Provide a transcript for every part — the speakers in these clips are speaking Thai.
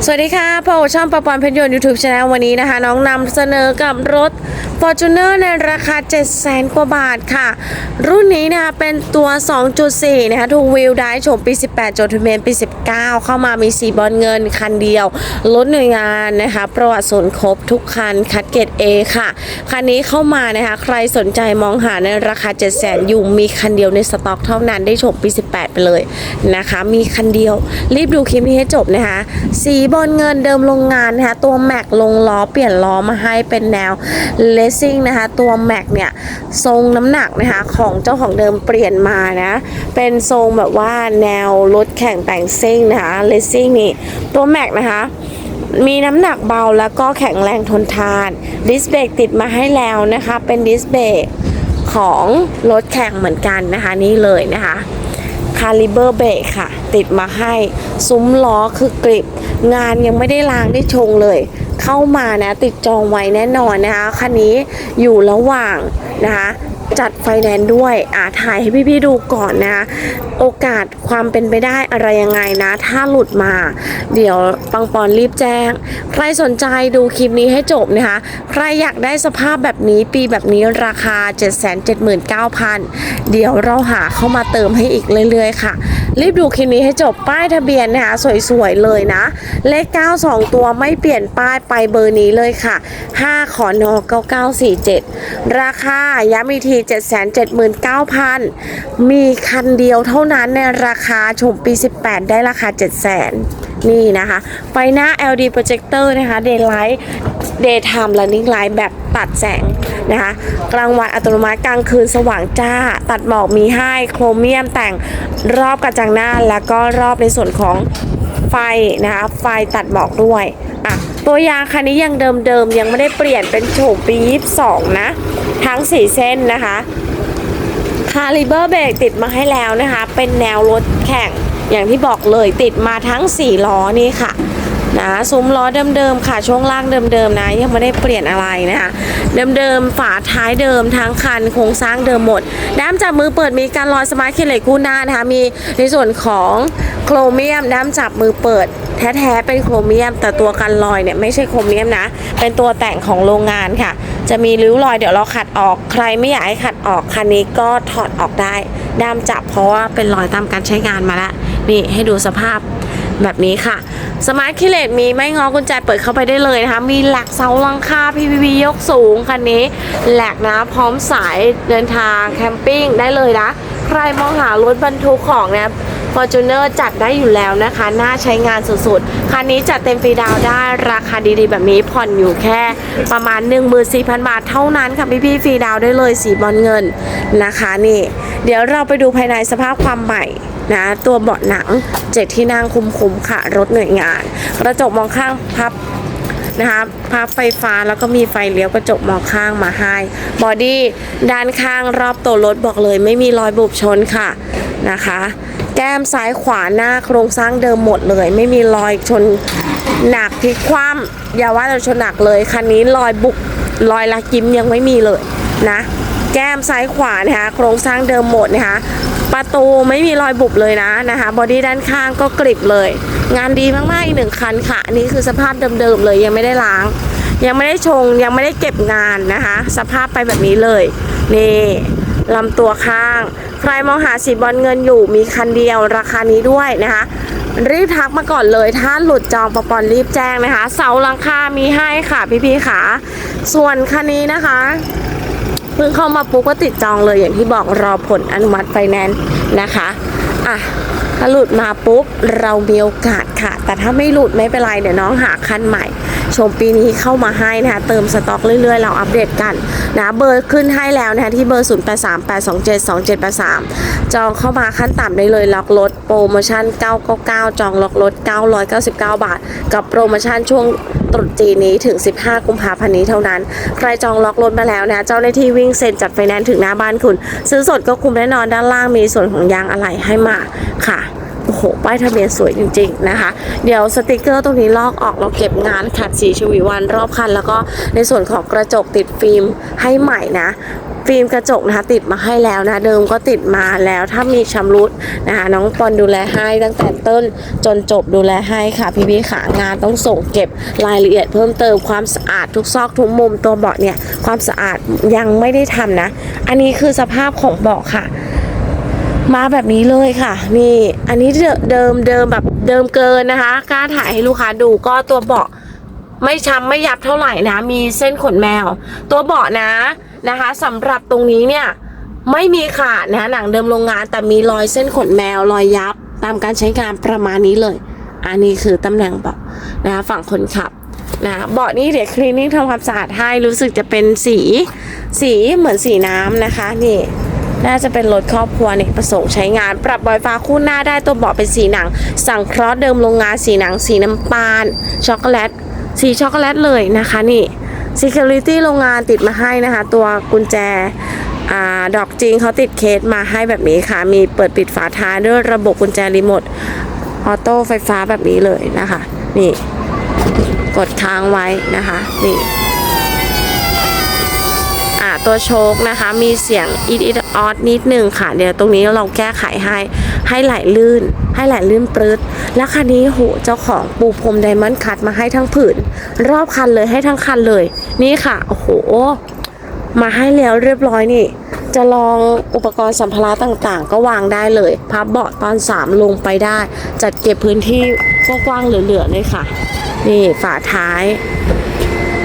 สวัสดีค่ะพบกับช่องปะปอนเพชรยนต์ยูทูบช anel วันนี้นะคะ น้องนำเสนอกับรถ Fortuner ในราคา 7 0 0 0 0 0กว่าบาทค่ะ รุ่นนี้นะคะเป็นตัว 2.4 นะคะทูวิลได้ชมปี 18 จดทะเบียนปี 19 เข้ามามีสีบอลเงินคันเดียว รถหน่วยงานนะคะ ประวัติศูนย์ครบทุกคัน คัดเกรด A ค่ะ คันนี้เข้ามานะคะ ใครสนใจมองหาในราคา 7 0 0 0 0 0อยู่มีคันเดียวในสต็อกเท่านั้นได้ชมปี 18 ไปเลยนะคะ มีคันเดียวรีบดูคลิปนี้ให้จบนะคะสีบอลเงินเดิมโรงงานนะคะตัวแม็กลงล้อเปลี่ยนล้อมาให้เป็นแนวเลสซิ่งนะคะตัวแม็กเนี่ยทรงน้ำหนักนะคะของเจ้าของเดิมเปลี่ยนมานะเป็นทรงแบบว่าแนวรถแข่งแต่งซิ่งนะคะเลสซิ่งนี่ตัวแม็กนะคะมีน้ำหนักเบาแล้วก็แข็งแรงทนทานดิสเบรกติดมาให้แล้วนะคะเป็นดิสเบรกของรถแข่งเหมือนกันนะคะนี่เลยนะคะ คาลิเบอร์เบรกค่ะ ติดมาให้ซุ้มล้อคือกริบ งานยังไม่ได้ล้างได้ชงเลย เข้ามานะติดจองไว้แน่นอนนะคะคันนี้อยู่ระหว่างนะคะ จัดไฟแนนซ์ด้วยอ่าถ่ายให้พี่ๆดูก่อนนะโอกาสความเป็นไปได้อะไรยังไงนะ ถ้าหลุดมา เดี๋ยวปังปอนรีบแจ้ง ใครสนใจดูคลิปนี้ให้จบนะคะ ใครอยากได้สภาพแบบนี้ปีแบบนี้ราคา 779,000 เดี๋ยวเราหาเข้ามาเติมให้อีกเรื่อยๆค่ะ รีบดูคลิปนี้ให้จบป้ายทะเบียนนะคะสวยๆเลยนะ เลข 9 2 ตัวไม่เปลี่ยนป้ายไปเบอร์นี้เลยค่ะ 5 ขอนอ9947 ราคาย้ำอีกที779,000 มีคันเดียวเท่านั้นในราคาชมปี 18 ได้ราคา 700,000 นี่นะคะ ไฟหน้า LD projector นะคะ daylight daytime running light แบบตัดแสงนะคะ กลางวันอัตโนมัติกลางคืนสว่างจ้า ตัดหมอกมีให้โครเมียมแต่งรอบกระจังหน้า แล้วก็รอบในส่วนของไฟนะคะ ไฟตัดหมอกด้วยอะตัวยางคันนี้ยังเดิมๆ ยังไม่ได้เปลี่ยนเป็นโฉมปี 22 นะ ทั้ง 4 เส้นนะคะคาลิเบอร์เบรกติดมาให้แล้วนะคะ เป็นแนวรถแข่งอย่างที่บอกเลยติดมาทั้ง 4 ล้อนี่ค่ะนะซุ้มล้อเดิมๆค่ะช่วงล่างเดิมๆนะยังไม่ได้เปลี่ยนอะไรนะคะเดิมๆฝาท้ายเดิมทั้งคันโครงสร้างเดิมหมดด้ามจับมือเปิดมีการลอยสมาร์ทเคเลคู่หน้านะคะมีในส่วนของโครเมียมด้ามจับมือเปิดแท้ๆเป็นโครเมียม แต่ตัวกันลอยเนี่ยไม่ใช่โครเมียมนะ เป็นตัวแต่งของโรงงานค่ะ จะมีริ้วรอยเดี๋ยวเราขัดออก ใครไม่อยากให้ขัดออกคันนี้ก็ถอดออกได้ด้ามจับเพราะว่าเป็นรอยตามการใช้งานมาแล้วนี่ให้ดูสภาพแบบนี้ค่ะ สมาร์ทคิเลตมีไม่งอกุญแจเปิดเข้าไปได้เลยนะคะ มีแหลกเสาหลังคา PVB ยกสูงคันนี้แหลกนะพร้อมสายเดินทางแคมปิ้งได้เลยนะ ใครมองหารถบรรทุกของเนี่ย Fortuner จัดได้อยู่แล้วนะคะ น่าใช้งานสุดๆ คันนี้จัดเต็มฟรีดาวได้ราคาดีๆ แบบนี้ผ่อนอยู่แค่ประมาณ 14,000 บาทเท่านั้นค่ะพี่ๆฟรีดาวได้เลยสีบอลเงินนะคะนี่ เดี๋ยวเราไปดูภายในสภาพความใหม่นะตัวเบาะหนังเจ็ดที่นั่งคุ้มๆค่ะ รถหน่วยงาน กระจกมองข้างพับ นะคะพับไฟฟ้าแล้วก็มีไฟเลี้ยวกระจกมองข้างมาให้บอดี้ด้านข้างรอบตัวรถบอกเลย ไม่มีรอยบุบชนค่ะนะคะ แก้มซ้ายขวาหน้าโครงสร้างเดิมหมดเลย ไม่มีรอยชนหนักพลิกคว่ำอย่าว่าเราชนหนักเลยคันนี้รอยบุกรอยลักยิ้มยังไม่มีเลยนะแก้มซ้ายขวานะคะโครงสร้างเดิมหมดนะคะ ประตูไม่มีรอยบุบเลยนะนะคะบอดี้ด้านข้างก็กริบเลย งานดีมากๆอีกหนึ่งคันค่ะอันนี้คือสภาพเดิมๆเลยยังไม่ได้ล้าง ยังไม่ได้ชงยังไม่ได้เก็บงานนะคะ สภาพไปแบบนี้เลยนี่ลำตัวข้าง ใครมองหาสีบอลเงินอยู่มีคันเดียวราคานี้ด้วยนะคะรีบทักมาก่อนเลย ถ้าหลุดจองปปอนรีบแจ้งนะคะ เสาหลังคามีให้ค่ะพี่ๆค่ะ ส่วนคันนี้นะคะ เพิ่งเข้ามาปุ๊บก็ติดจองเลยอย่างที่บอกรอผลอนุมัติไฟแนนซ์นะคะอะถ้าหลุดมาปุ๊บเรามีโอกาสค่ะ แต่ถ้าไม่หลุดไม่เป็นไรเดี๋ยวน้องหาคันใหม่ ชมปีนี้เข้ามาให้นะคะเติมสต็อกเรื่อยๆ เราอัปเดตกันนะเบอร์ขึ้นให้แล้วนะคะที่เบอร์ 0838272783 จองเข้ามาขั้นต่ำได้เลยล็อกรถโปรโมชั่น 999 จองล็อกรถ 999 บาท กับโปรโมชั่นช่วงตรุษจีนนี้ถึง 15 กุมภาพันธ์นี้เท่านั้น ใครจองล็อกรถมาแล้วนะ เจ้าหน้าที่วิ่งเซ็นจัดไฟแนนซ์ถึงหน้าบ้านคุณ ซื้อสดก็คุ้มแน่นอนด้านล่างมีส่วนของยางอะไหล่ให้มาค่ะ โอ้โห ป้ายทะเบียนสวยจริง ๆ นะคะ เดี๋ยวสติกเกอร์ตรงนี้ลอกออกเราเก็บงานขัดสีชวีวันรอบคัน แล้วก็ในส่วนของกระจกติดฟิล์มให้ใหม่นะฟิล์มกระจกนะคะติดมาให้แล้วนะเดิมก็ติดมาแล้วถ้ามีชำรุดนะคะน้องปอนดูแลให้ตั้งแต่ต้นจนจบดูแลให้ค่ะ พี่พี่ขางานต้องส่งเก็บรายละเอียดเพิ่มเติมความสะอาดทุกซอกทุกมุมตัวเบาะเนี่ยความสะอาดยังไม่ได้ทำนะ อันนี้คือสภาพของเบาะค่ะ มาแบบนี้เลยค่ะ นี่อันนี้เดิมเดิมแบบเดิมเกินนะคะกล้าถ่ายให้ลูกค้าดูก็ตัวเบาะไม่ช้ำไม่ยับเท่าไหร่นะ มีเส้นขนแมว ตัวเบาะนะนะคะสำหรับตรงนี้เนี่ยไม่มีขาดนะหนังเดิมโรงงานแต่มีรอยเส้นขนแมวรอยยับ ตามการใช้งานประมาณนี้เลย อันนี้คือตำแหน่งเบาะนะคะฝั่งคนขับนะเบาะนี้เดี๋ยวคลีนนิ่งทำความสะอาดให้รู้สึกจะเป็นสี สีเหมือนสีน้ำนะคะนี่ น่าจะเป็นรถครอบครัวเนี่ยประสงค์ใช้งาน ปรับบอยฟ้าคู่หน้าได้ตัวเบาะเป็นสีหนัง สั่งเคราะห์เดิมโรงงานสีหนัง สีน้ำตาลช็อกโกแลตสีช็อกโกแลตเลยนะคะนี่ Security โรงงานติดมาให้นะคะ ตัวกุญแจอดอกจริงเขาติดเคสมาให้แบบนี้ค่ะ มีเปิดปิดฝาท้ายด้วยระบบกุญแจรีโมทออโต้ไฟฟ้าแบบนี้เลยนะคะ นี่ กดค้างไว้นะคะ นี่ ตัวโชคนะคะ มีเสียงอีดอีดออดนิดนึงค่ะ เดี๋ยวตรงนี้เราแก้ไขให้ ให้ไหลลื่น ให้ไหลลื่นปรืดแล้วคันนี้โหเจ้าของปูพรมไดมอนด์คัดมาให้ทั้งผืน รอบคันเลยให้ทั้งคันเลย นี่ค่ะ โอ้โห มาให้แล้วเรียบร้อยนี่จะลองอุปกรณ์สัมภาระต่างๆ ก็วางได้เลย พับเบาะตอน 3 ลงไปได้ จัดเก็บพื้นที่กว้างๆเหลือๆเลยค่ะ นี่ฝาท้าย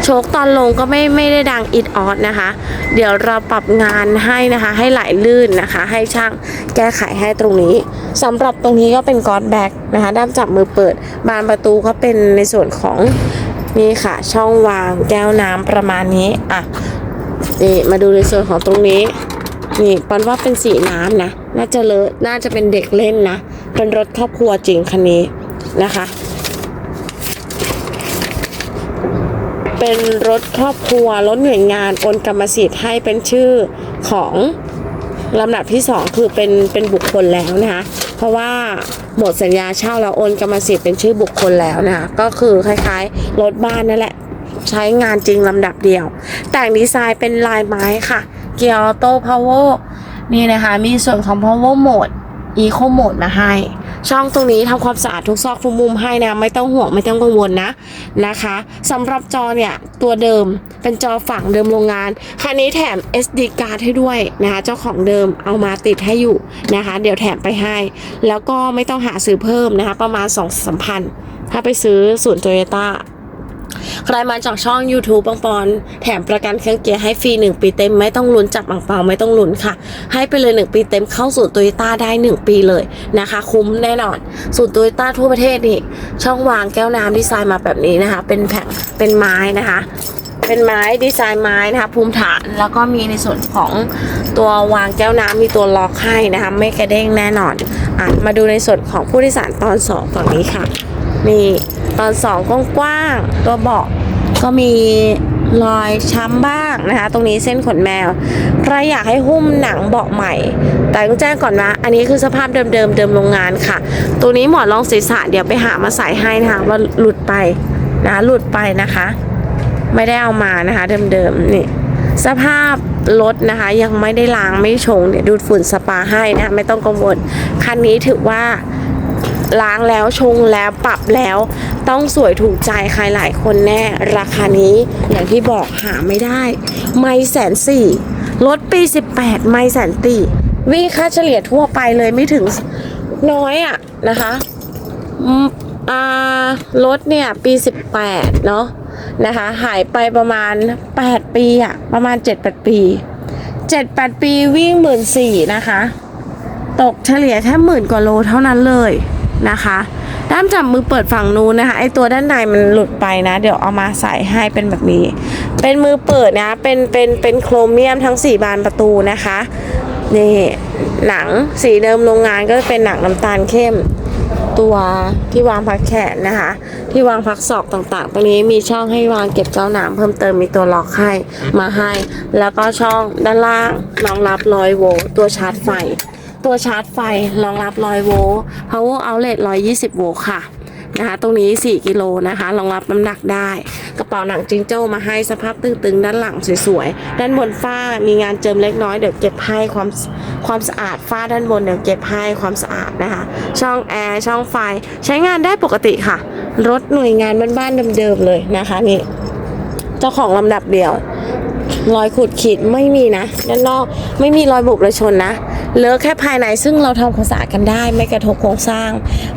ชคตอนลงก็ไม่ไม่ได้ดังอิดออดนะคะ เดี๋ยวเราปรับงานให้นะคะ ให้ไหลลื่นนะคะ ให้ช่างแก้ไขให้ตรงนี้สำหรับตรงนี้ก็เป็นกอดแบ็กนะคะด้ามจับมือเปิด บานประตูก็เป็นในส่วนของนี่ค่ะ ช่องวางแก้วน้ำประมาณนี้อะนี่มาดูในส่วนของตรงนี้นี่ปอนว่าเป็นสีน้ำนะ น่าจะเลอะน่าจะเป็นเด็กเล่นนะ เป็นรถครอบครัวจริงคันนี้นะคะ เป็นรถครอบครัวรถหน่วยงานโอนกรรมสิทธิ์ให้เป็นชื่อของลำดับที่ 2 คือเป็นเป็นบุคคลแล้วนะคะเพราะว่าหมดสัญญาเช่าแล้วโอนกรรมสิทธิ์เป็นชื่อบุคคลแล้วนะคะก็คือคล้ายๆรถบ้านนั่นแหละ ใช้งานจริงลำดับเดียว แต่งดีไซน์เป็นลายไม้ค่ะ เกียร์ออโต้พาวเวอร์นี่นะคะ มีส่วนของ power mode eco mode มาให้ ช่องตรงนี้ทำความสะอาดทุกซอกทุกมุมให้นะ ไม่ต้องห่วงไม่ต้องกังวลนะนะคะสำหรับจอเนี่ย ตัวเดิมเป็นจอฝั่งเดิมโรงงานคันนี้แถม SD card ให้ด้วยนะคะเจ้าของเดิมเอามาติดให้อยู่นะคะ เดี๋ยวแถมไปให้ แล้วก็ไม่ต้องหาซื้อเพิ่มนะคะ ประมาณ2องสามพันถ้าไปซื้อศูนย์โตโยต้า ใครมาจากช่อง YouTube ปังปอนแถมประกันเครื่องเกียร์ให้ฟรี 1 ปีเต็มไม่ต้องลุ้นจับปังเปาไม่ต้องลุ้นค่ะ ให้ไปเลย 1 ปีเต็มเข้าสู่โตโยต้าได้ 1 ปีเลยนะคะ คุ้มแน่นอนสูตรโตโยต้าทั่วประเทศนี่ช่องวางแก้วน้ำดีไซน์มาแบบนี้นะคะ เป็นแผงเป็นไม้นะคะเป็นไม้ดีไซน์ไม้นะคะภูมิฐานแล้วก็มีในส่วนของตัววางแก้วน้ำมีตัวล็อกให้นะคะไม่กระเด้งแน่นอนอะมาดูในส่วนของผู้โดยสารตอนสองฝั่งนี้ค่ะนี่ ตอนสองกว้างๆตัวเบาะก็มีรอยช้ำบ้างนะคะ ตรงนี้เส้นขนแมว ใครอยากให้หุ้มหนังเบาะใหม่ แต่ต้องแจ้งก่อนว่าอันนี้คือสภาพเดิมๆเดิมโรงงานค่ะ ตัวนี้หมอนรองศีรษะเดี๋ยวไปหามาใส่ให้นะคะว่าหลุดไปนะหลุดไปนะคะ ไม่ได้เอามานะคะ เดิมๆนี่สภาพรถนะคะ ยังไม่ได้ล้างไม่ชงเดี๋ยวดูดฝุ่นสปาให้นะะไม่ต้องกังวลคันนี้ถือว่า ล้างแล้วชงแล้วปรับแล้ว ต้องสวยถูกใจใครหลายคนแน่ ราคานี้อย่างที่บอกหาไม่ได้ ไม่แสนสี่รถปี 18 ไม่แสนตีวิ่งค่าเฉลี่ยทั่วไปเลยไม่ถึงน้อยอะนะคะอ่ารถเนี่ยปี 18 เนาะนะคะ หายไปประมาณ 8 ปีอะประมาณ 7-8 ปี 7-8 ปีวิ่งหมื่นสี่นะคะ ตกเฉลี่ยแค่หมื่นกว่าโลเท่านั้นเลย นะคะด้ามจับมือเปิดฝั่งนู้นนะคะไอตัวด้านในมันหลุดไปนะ เดี๋ยวเอามาใส่ให้เป็นแบบนี้ เป็นมือเปิดนะเป็นเป็นเป็นโครเมียมทั้ง 4 บานประตูนะคะนี่หนังสีเดิมโรงงานก็จะเป็นหนังน้ำตาลเข้ม ตัวที่วางพักแขนนะคะ ที่วางพักศอกต่างๆ ตรงนี้มีช่องให้วางเก็บเจ้าหนามเพิ่มเติมมีตัวล็อกให้มาให้ แล้วก็ช่องด้านล่างรองรับร้อยโวลต์ตัวชาร์จไฟ ตัวชาร์จไฟรองรับ 100 โวลต์ power outlet 120 โวลต์ค่ะนะคะตรงนี้ 4 กิโลนะคะรองรับน้ำหนักได้ กระเป๋าหนังจิงโจ้มาให้สภาพตึงๆ ด้านหลังสวยๆ ด้านบนฝ้ามีงานเจิมเล็กน้อยเดี๋ยวเก็บให้ความความสะอาดฝ้าด้านบนเดี๋ยวเก็บให้ความสะอาดนะคะ ช่องแอร์ช่องไฟใช้งานได้ปกติค่ะ รถหน่วยงานบ้านๆเดิมๆเลยนะคะนี่เจ้าของลำดับเดียวรอยขูดขีดไม่มีนะด้านนอกไม่มีรอยบุบรอยชนนะ เลอะแค่ภายในซึ่งเราทำความสะอาดกันได้ ไม่กระทบโครงสร้าง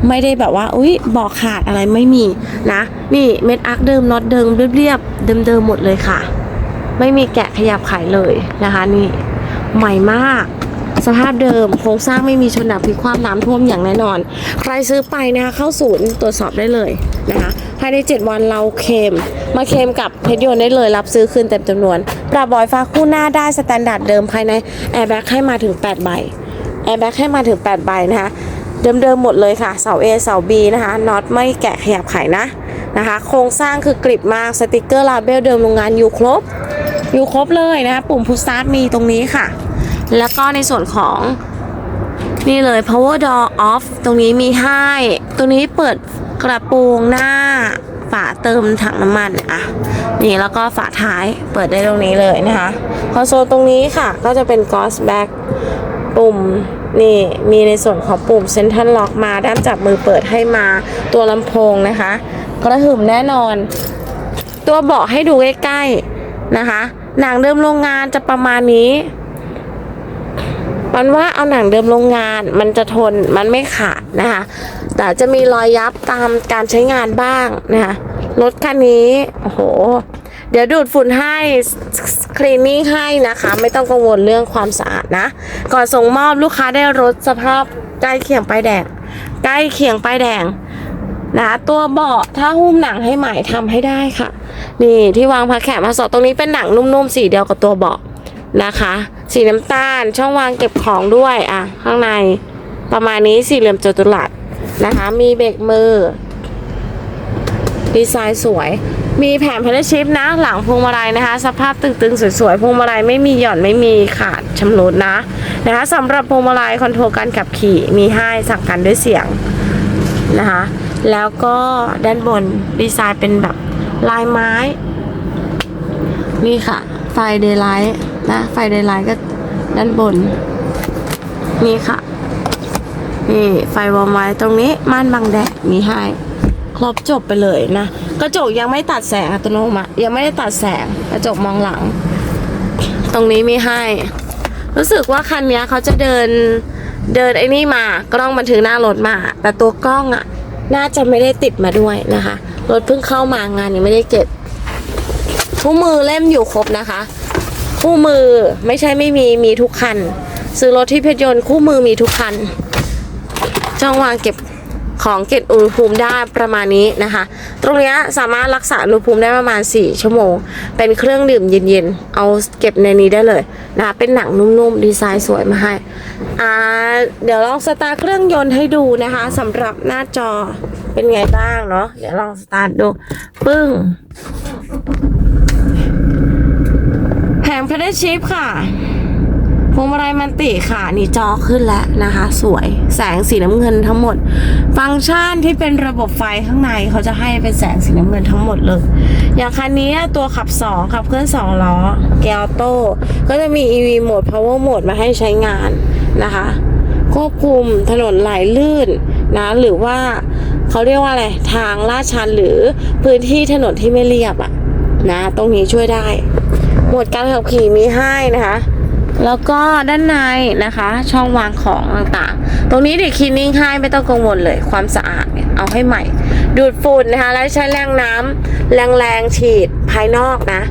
ไม่ได้แบบว่าอุ้ยบอกขาดอะไรไม่มีนะ นี่เม็ดอาร์คเดิมน็อตเดิมเรียบๆเดิมๆหมดเลยค่ะ ไม่มีแกะขยับขายเลยนะคะนี่ใหม่มาก สภาพเดิมโครงสร้างไม่มีชนหนักพิความน้ำท่วมอย่างแน่นอน ใครซื้อไปนะคะเข้าศูนย์ตรวจสอบได้เลยนะคะ ภายใน 7 วันเราเคลมมาเคลมกับเพชรยนต์ได้เลยรับซื้อคืนเต็มจำนวน ปรับบอยฟ้าคู่หน้าได้สแตนดาร์ดเดิมภายในแอร์แบ็กให้มาถึง 8 ใบแอร์แบ็กให้มาถึง 8 ใบนะคะ เดิมๆหมดเลยค่ะเสา A เสา B นะคะน็อตไม่แกะขยับไขนะนะคะ โครงสร้างคือกริบมากสติกเกอร์ลาเบลเดิมโรงงานอยู่ครบอยู่ครบเลยนะคะปุ่มพุชสตาร์ทมีตรงนี้ค่ะ แล้วก็ในส่วนของนี่เลย power door off ตรงนี้มีให้ ตรงนี้เปิด กระโปรงหน้าฝาเติมถังน้ำมันอะนี่แล้วก็ฝาท้ายเปิดได้ตรงนี้เลยนะคะคอนโซลตรงนี้ค่ะ ก็จะเป็น ghost back ปุ่มนี่มีในส่วนของปุ่ม central lock มาด้ามจับมือเปิดให้มาตัวลำโพงนะคะกระหึ่มแน่นอน ตัวเบาะให้ดูใกล้ๆนะคะหนังเดิมโรงงานจะประมาณนี้มันว่าเอาหนังเดิมโรงงานมันจะทนมันไม่ขาดนะคะ แต่จะมีรอยยับตามการใช้งานบ้างนะคะรถคันนี้โอ้โห เดี๋ยวดูดฝุ่นให้คลีนนิ่งให้นะคะ ไม่ต้องกังวลเรื่องความสะอาดนะ ก่อนส่งมอบลูกค้าได้รถสภาพใกล้เคียงป้ายแดง ใกล้เคียงป้ายแดงนะตัวเบาะถ้าหุ้มหนังให้ใหม่ทำให้ได้ค่ะ นี่ที่วางพักแขนมาสอดตรงนี้เป็นหนังนุ่มๆสีเดียวกับตัวเบาะนะคะ สีน้ำตาลช่องวางเก็บของด้วยอะ ข้างในประมาณนี้สี่เหลี่ยมจัตุรัส นะคะมีเบรกมือ ดีไซน์สวย มีแผงเพลชิพนะ หลังพวงมาลัยนะคะ สภาพตึงๆ สวยๆพวงมาลัยไม่มีหย่อนไม่มีขาดชำรุดนะนะคะสำหรับพวงมาลัยคอนโทรลการขับขี่มีให้สั่งการด้วยเสียงนะคะแล้วก็ด้านบนดีไซน์เป็นแบบลายไม้ นี่ค่ะ ไฟเดย์ไลท์นะ ไฟเดย์ไลท์ก็ด้านบน นี่ค่ะ นี่ไฟวอร์มไว้ตรงนี้ม่านบังแดดมีให้ครบจบไปเลยนะ กระจกยังไม่ตัดแสงอัตโนมัติยังไม่ได้ตัดแสงกระจกมองหลัง ตรงนี้มีให้ รู้สึกว่าคันนี้เขาจะเดินเดินไอ้นี่มากล้องบันทึกหน้ารถมา แต่ตัวกล้องอะน่าจะไม่ได้ติดมาด้วยนะคะรถเพิ่งเข้ามางานยังไม่ได้เก็บคู่มือเล่มอยู่ครบนะคะคู่มือไม่ใช่ไม่มีมีทุกคัน ซื้อรถที่เพชรยนต์คู่มือมีทุกคัน ช่องวางเก็บของเก็บอุณหภูมิได้ประมาณนี้นะคะ ตรงนี้สามารถรักษาอุณหภูมิได้ประมาณ 4 ชั่วโมง เป็นเครื่องดื่มเย็นๆ เอาเก็บในนี้ได้เลยนะคะเป็นหนังนุ่มๆ ดีไซน์สวยมาให้อ่าเดี๋ยวลองสตาร์ทเครื่องยนต์ให้ดูนะคะสำหรับหน้าจอเป็นไงบ้างเนาะเดี๋ยวลองสตาร์ทดู ปึ้งแผงเพลชิพค่ะ พวงมาลัยมันติค่ะนี่จอขึ้นแล้วนะคะ สวยแสงสีน้ำเงินทั้งหมด ฟังก์ชันที่เป็นระบบไฟข้างในเขาจะให้เป็นแสงสีน้ำเงินทั้งหมดเลย อย่างคันนี้ตัวขับ2ขับเคลื่อน2ล้อ แกลโต้ก็จะมี EV โหมด Power Mode มาให้ใช้งานนะคะ ควบคุมถนนไหลลื่นนะหรือว่าเขาเรียกว่าอะไรทางลาดชันหรือพื้นที่ถนนที่ไม่เรียบอะนะ ตรงนี้ช่วยได้โหมดการขับขี่มีให้นะคะ แล้วก็ด้านในนะคะ ช่องวางของต่างๆ ตรงนี้เด็กคลีนนิ่งให้ไม่ต้องกังวลเลย ความสะอาดเอาให้ใหม่ ดูดฝุ่นนะคะแล้วใช้แรงน้ำแรงๆฉีดภายนอกนะ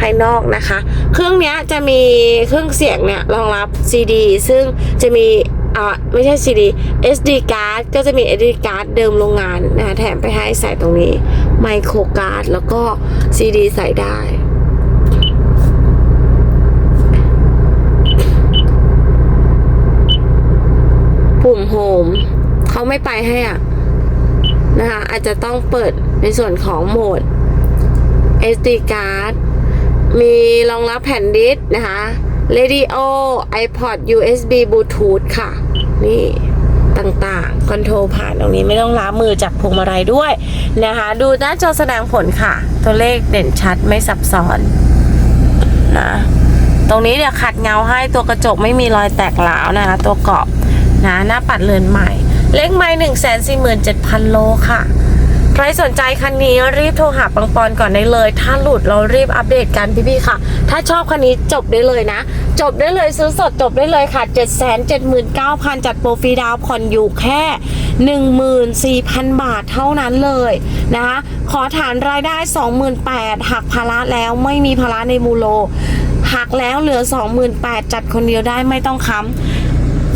ภายนอกนะคะ เครื่องนี้จะมีเครื่องเสียงเนี่ยรองรับ CD ซึ่งจะมีอ่าไม่ใช่ CD SD card ก็จะมี SD card เดิมโรงงานนะคะแถมไปให้ใส่ตรงนี้ไมโครการ์ดแล้วก็ CD ใส่ได้ โฮมเขาไม่ไปให้อะนะคะอาจจะต้องเปิดในส่วนของโหมด SD card มีรองรับแผ่นดิสก์นะคะ Radio iPod USB Bluetooth ค่ะ นี่ต่างๆ คอนโทรลผ่านตรงนี้ไม่ต้องล้ามือจากพวงมาลัยด้วยนะคะ ดูหน้าจอแสดงผลค่ะ ตัวเลขเด่นชัดไม่ซับซ้อนนะตรงนี้เดี๋ยวขัดเงาให้ตัวกระจกไม่มีรอยแตกหลาวนะคะ ตัวเกาะ นะหน้าปัดเรือนใหม่ เลขไม่หนึ่งแสนสี่หมื่นเจ็ดพันโลค่ะ ใครสนใจคันนี้รีบโทรหาปังปอนก่อนได้เลย ถ้าหลุดเรารีบอัปเดตกันพี่ๆค่ะ ถ้าชอบคันนี้จบได้เลยนะ จบได้เลยซื้อสดจบได้เลยค่ะ7 7 9 0 0 0จัดโปรฟรีดาวน์ผ่อนอยู่แค่14,000 บาทเท่านั้นเลยนะคะ ขอฐานรายได้ 28,000หักภาระแล้วไม่มีภาระในมูโล หักแล้วเหลือ 28,000 จัดคนเดียวได้ไม่ต้องค้ำ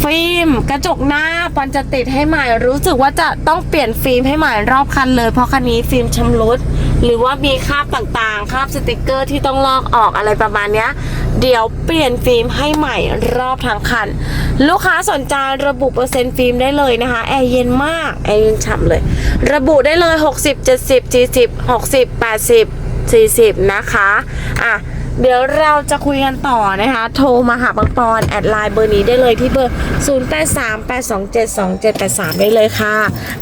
ฟิล์มกระจกหน้าปอนจะติดให้ใหม่รู้สึกว่าจะต้องเปลี่ยนฟิล์มให้ใหม่รอบคันเลย เพราะคันนี้ฟิล์มชำรุดหรือว่ามีคราบต่างๆคราบสติกเกอร์ที่ต้องลอกออกอะไรประมาณเนี้ย เดี๋ยวเปลี่ยนฟิล์มให้ใหม่รอบทั้งคัน ลูกค้าสนใจระบุเปอร์เซ็นต์ฟิล์มได้เลยนะคะแอร์เย็นมากแอร์เย็นฉ่ำเลย ระบุได้เลย 60 70 40 60 80 40 นะคะอะ เดี๋ยวเราจะคุยกันต่อนะคะ โทรมาหาบังปอนแอดไลน์เบอร์นี้ได้เลยที่เบอร์ 0838272783 ได้เลยค่ะ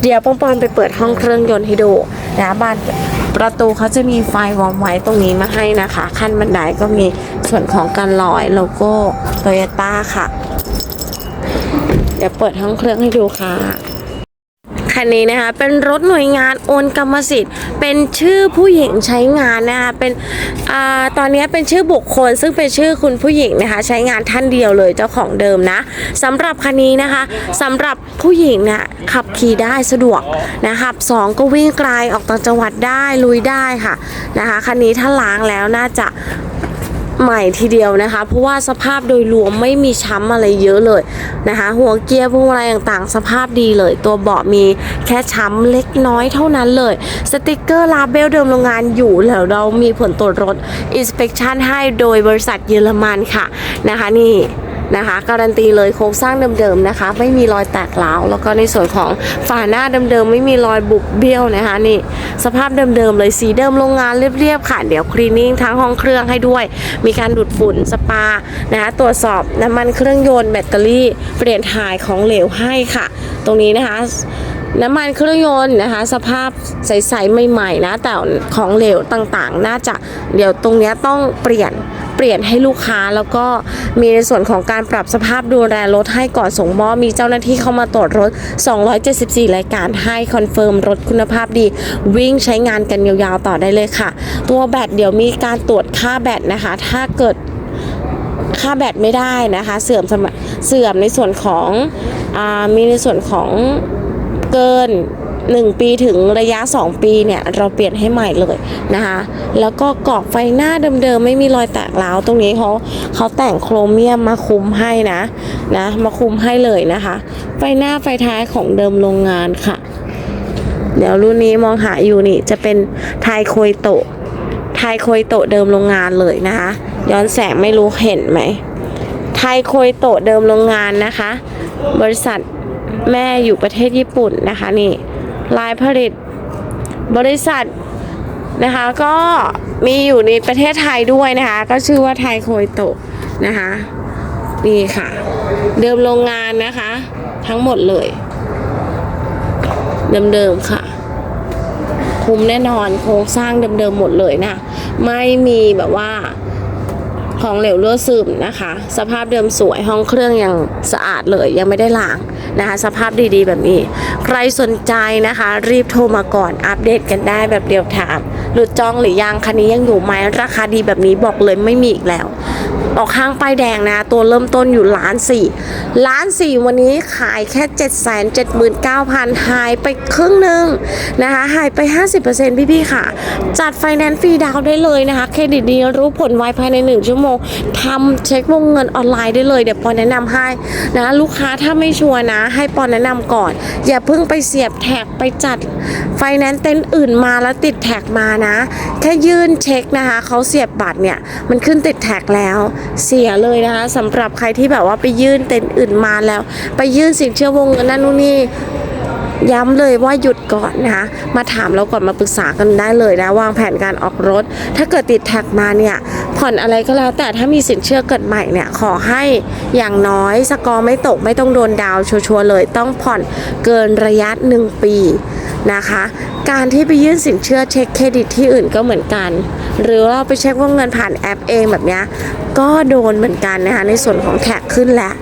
เดี๋ยวปังปอนไปเปิดห้องเครื่องยนต์ให้ดูนะบ้านประตูเขาจะมีไฟวอร์มไว้ตรงนี้มาให้นะคะ ขั้นบันไดก็มีส่วนของการลอยโลโก้โตโยต้าค่ะ เดี๋ยวเปิดห้องเครื่องให้ดูค่ะ คันนี้นะคะเป็นรถหน่วยงานโอนกรรมสิทธิ์ เป็นชื่อผู้หญิงใช้งานนะคะเป็นอาตอนนี้เป็นชื่อบุคคล ซึ่งเป็นชื่อคุณผู้หญิงนะคะใช้งานท่านเดียวเลยเจ้าของเดิมนะสำหรับคันนี้นะคะสำหรับผู้หญิงเนี่ยขับขี่ได้สะดวกนะครับสองก็วิ่งไกลออกต่างจังหวัดได้ลุยได้ค่ะนะคะคันนี้ถ้าล้างแล้วน่าจะ ใหม่ทีเดียวนะคะ เพราะว่าสภาพโดยรวมไม่มีช้ำอะไรเยอะเลยนะคะ หัวเกียร์พวงมาลัยต่างๆ สภาพดีเลย ตัวเบาะมีแค่ช้ำเล็กน้อยเท่านั้นเลย สติกเกอร์ลาเบลเดิมโรงงานอยู่แล้วเรามีผลตรวจรถ inspection ให้โดยบริษัทเยอรมันค่ะนะคะนี่ นะคะ การันตีเลยโครงสร้างเดิมๆนะคะ ไม่มีรอยแตกร้าวแล้วก็ในส่วนของฝาหน้าเดิมๆไม่มีรอยบุบเบี้ยวนะคะนี่สภาพเดิมๆเลยสีเดิมโรงงานเรียบๆค่ะเดี๋ยวคลีนนิ่งทั้งห้องเครื่องให้ด้วย มีการดูดฝุ่นสปานะคะตรวจสอบน้ำมันเครื่องยนต์แบตเตอรี่เปลี่ยนถ่ายของเหลวให้ค่ะ ตรงนี้นะคะน้ำมันเครื่องยนต์นะคะ สภาพใสๆใหม่ๆนะแต่ของเหลวต่างๆ น่าจะเดี๋ยวตรงนี้ต้องเปลี่ยน เปลี่ยนให้ลูกค้าแล้วก็มีในส่วนของการปรับสภาพดูแลรถให้ก่อนส่งมอบมีเจ้าหน้าที่เข้ามาตรวจรถ 274 รายการให้คอนเฟิร์มรถคุณภาพดี วิ่งใช้งานกันยาวๆต่อได้เลยค่ะ ตัวแบตเดี๋ยวมีการตรวจค่าแบตนะคะ ถ้าเกิดค่าแบตไม่ได้นะคะ เสื่อมเสื่อมในส่วนของอมีในส่วนของเกิน 1 ปีถึงระยะ 2 ปีเนี่ยเราเปลี่ยนให้ใหม่เลยนะคะแล้วก็กรอบไฟหน้าเดิมๆไม่มีรอยแตกร้าวตรงนี้เขาเขาแต่งโครเมียมมาคุมให้นะนะมาคุมให้เลยนะคะ ไฟหน้าไฟท้ายของเดิมโรงงานค่ะ เดี๋ยวรุ่นนี้มองหาอยู่นี่จะเป็นไทโคยโตะไทยโคยโตะเดิมโรงงานเลยนะคะย้อนแสงไม่รู้เห็นไหมไทยโคยโตะเดิมโรงงานนะคะ บริษัทแม่อยู่ประเทศญี่ปุ่นนะคะนี่ ลายผลิตบริษัทนะคะก็มีอยู่ในประเทศไทยด้วยนะคะ ก็ชื่อว่าไทยโคยโตะนะคะนี่ค่ะ เดิมโรงงานนะคะ ทั้งหมดเลย เดิมๆค่ะ คุ้มแน่นอนโครงสร้างเดิมๆหมดเลยนะ ไม่มีแบบว่า ของเหลวรั่วซึมนะคะ สภาพเดิมสวยห้องเครื่องยังสะอาดเลยยังไม่ได้ล้างนะคะ สภาพดีๆ แบบนี้ ใครสนใจนะคะ รีบโทรมาก่อนอัปเดตกันได้แบบเดียวถามหรือจองหรือยังคันนี้ยังอยู่ไหมราคาดีแบบนี้บอกเลยไม่มีอีกแล้ว ออกข้างป้ายแดงนะ ตัวเริ่มต้นอยู่ล้านสี่ล้านสี่วันนี้ขายแค่7 7 9 0 0 0หายไปครึ่งหนึ่งนะคะหายไป50%พี่ๆค่ะ จัดไฟแนนซ์ฟรีดาวน์ได้เลยนะคะ เครดิตดีรู้ผลไวภายใน1ชั่วโมงทำเช็ควงเงินออนไลน์ได้เลย เดี๋ยวปอนแนะนำให้นะ ลูกค้าถ้าไม่ชัวร์นะ ให้ปอนแนะนำก่อน อย่าเพิ่งไปเสียบแท็กไปจัดไฟแนนซ์เต็นท์อื่นมาแล้วติดแท็กมานะแค่ยื่นเช็คนะคะเขาเสียบบัตรเนี่ยมันขึ้นติดแท็กแล้วเสียเลยนะคะสำหรับใครที่แบบว่าไปยื่นเต็นท์อื่นมาแล้ว ไปยื่นสินเชื่อวงเงินนั่นนู่นนี่ย้ำเลยว่าหยุดก่อนนะคะมาถามเราก่อนมาปรึกษากันได้เลยนะวางแผนการออกรถ ถ้าเกิดติดแท็กมาเนี่ยผ่อนอะไรก็แล้ว แต่ถ้ามีสินเชื่อเกิดใหม่เนี่ยขอให้อย่างน้อยสกอร์ไม่ตกไม่ต้องโดนดาวชัวร์เลย ต้องผ่อนเกินระยะ 1 ปีนะคะ การที่ไปยื่นสินเชื่อเช็คเครดิตที่อื่นก็เหมือนกัน หรือเราไปเช็ควงเงินผ่านแอปเองแบบนี้ก็โดนเหมือนกันนะคะในส่วนของแท็กขึ้นแล้ว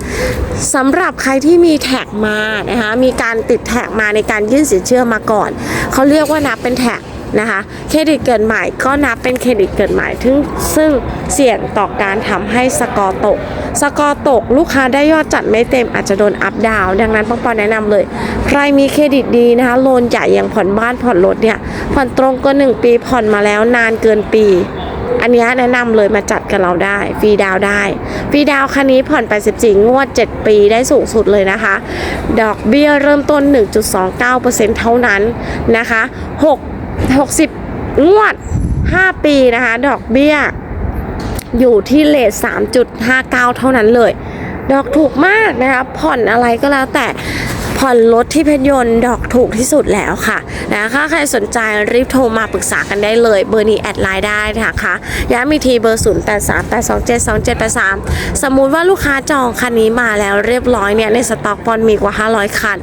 สำหรับใครที่มีแท็กมานะคะมีการติดแท็กมาในการยื่นสินเชื่อมาก่อนเขาเรียกว่านับเป็นแท็ก นะคะ เครดิตเกิดใหม่ก็นับเป็นเครดิตเกิดใหม่ซึ่งซึ่งเสี่ยงต่อการทำให้สกอร์ตก สกอร์ตกลูกค้าได้ยอดจัดไม่เต็มอาจจะโดนอัพดาวดังนั้นปองปอนแนะนำเลย ใครมีเครดิตดีนะคะโลนใหญ่อย่างผ่อนบ้านผ่อนรถเนี่ยผ่อนตรงก็ 1 ปีผ่อนมาแล้วนานเกินปีอันนี้แนะนำเลยมาจัดกับเราได้ฟรีดาวได้ฟรีดาวคันนี้ผ่อน84งวด 7 ปีได้สูงสุดเลยนะคะ ดอกเบี้ยเริ่มต้น 1.29%เท่านั้นนะคะ 6 60 งวด 5 ปีนะคะ ดอกเบี้ย อยู่ที่เลท3.59 เท่านั้นเลย ดอกถูกมากนะคะผ่อนอะไรก็แล้วแต่ผ่อนรถที่เพชรยนต์ดอกถูกที่สุดแล้วค่ะนะคะใครสนใจรีบโทรมาปรึกษากันได้เลย เบอร์นี้แอดไลน์ได้นะคะย้ำอีกทีเบอร์ 0 8 3 8 2 7 2 7 8 3 สมมุติว่าลูกค้าจองคันนี้มาแล้วเรียบร้อยเนี่ยในสต็อกปอนมีกว่า 500 คัน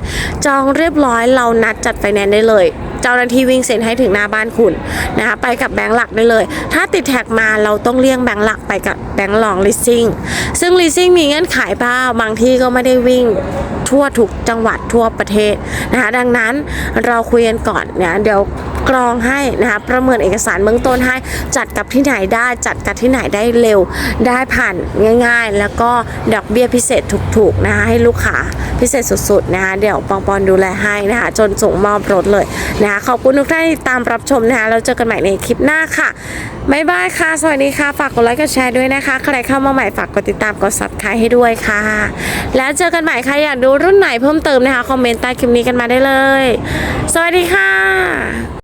จองเรียบร้อยเรานัดจัดไฟแนนซ์ได้เลย เจ้าหน้าที่วิ่งเซ็นให้ถึงหน้าบ้านคุณนะคะไปกับแบงค์หลักได้เลย ถ้าติดแท็กมาเราต้องเลี่ยงแบงค์หลักไปกับแบงค์รองลิสซิ่งซึ่งลิสซิ่งมีเงื่อนไขบ้าบางที่ก็ไม่ได้วิ่งทั่วทุกจังหวัดทั่วประเทศนะคะดังนั้นเราคุยกันก่อนเนี่ยเดี๋ยว กรองให้นะคะประเมินเอกสารเบื้องต้นให้จัดกับที่ไหนได้จัดกับที่ไหนได้เร็ว ได้ผ่านง่าย ๆ แล้วก็ดอกเบี้ยพิเศษถูกๆนะคะให้ลูกค้าพิเศษสุดๆนะคะเดี๋ยวปองปอนดูแลให้นะคะจนส่งมอบรถเลยนะคะขอบคุณทุกท่านที่ตามรับชมนะคะแล้วเจอกันใหม่ในคลิปหน้าค่ะบ๊ายบายค่ะ สวัสดีค่ะ ฝากกดไลค์กดแชร์ด้วยนะคะ ใครเข้ามาใหม่ฝากกดติดตามกด subscribe ให้ด้วยค่ะ แล้วเจอกันใหม่ใครอยากดูรุ่นไหนเพิ่มเติมนะคะ คอมเมนต์ใต้คลิปนี้กันมาได้เลย สวัสดีค่ะ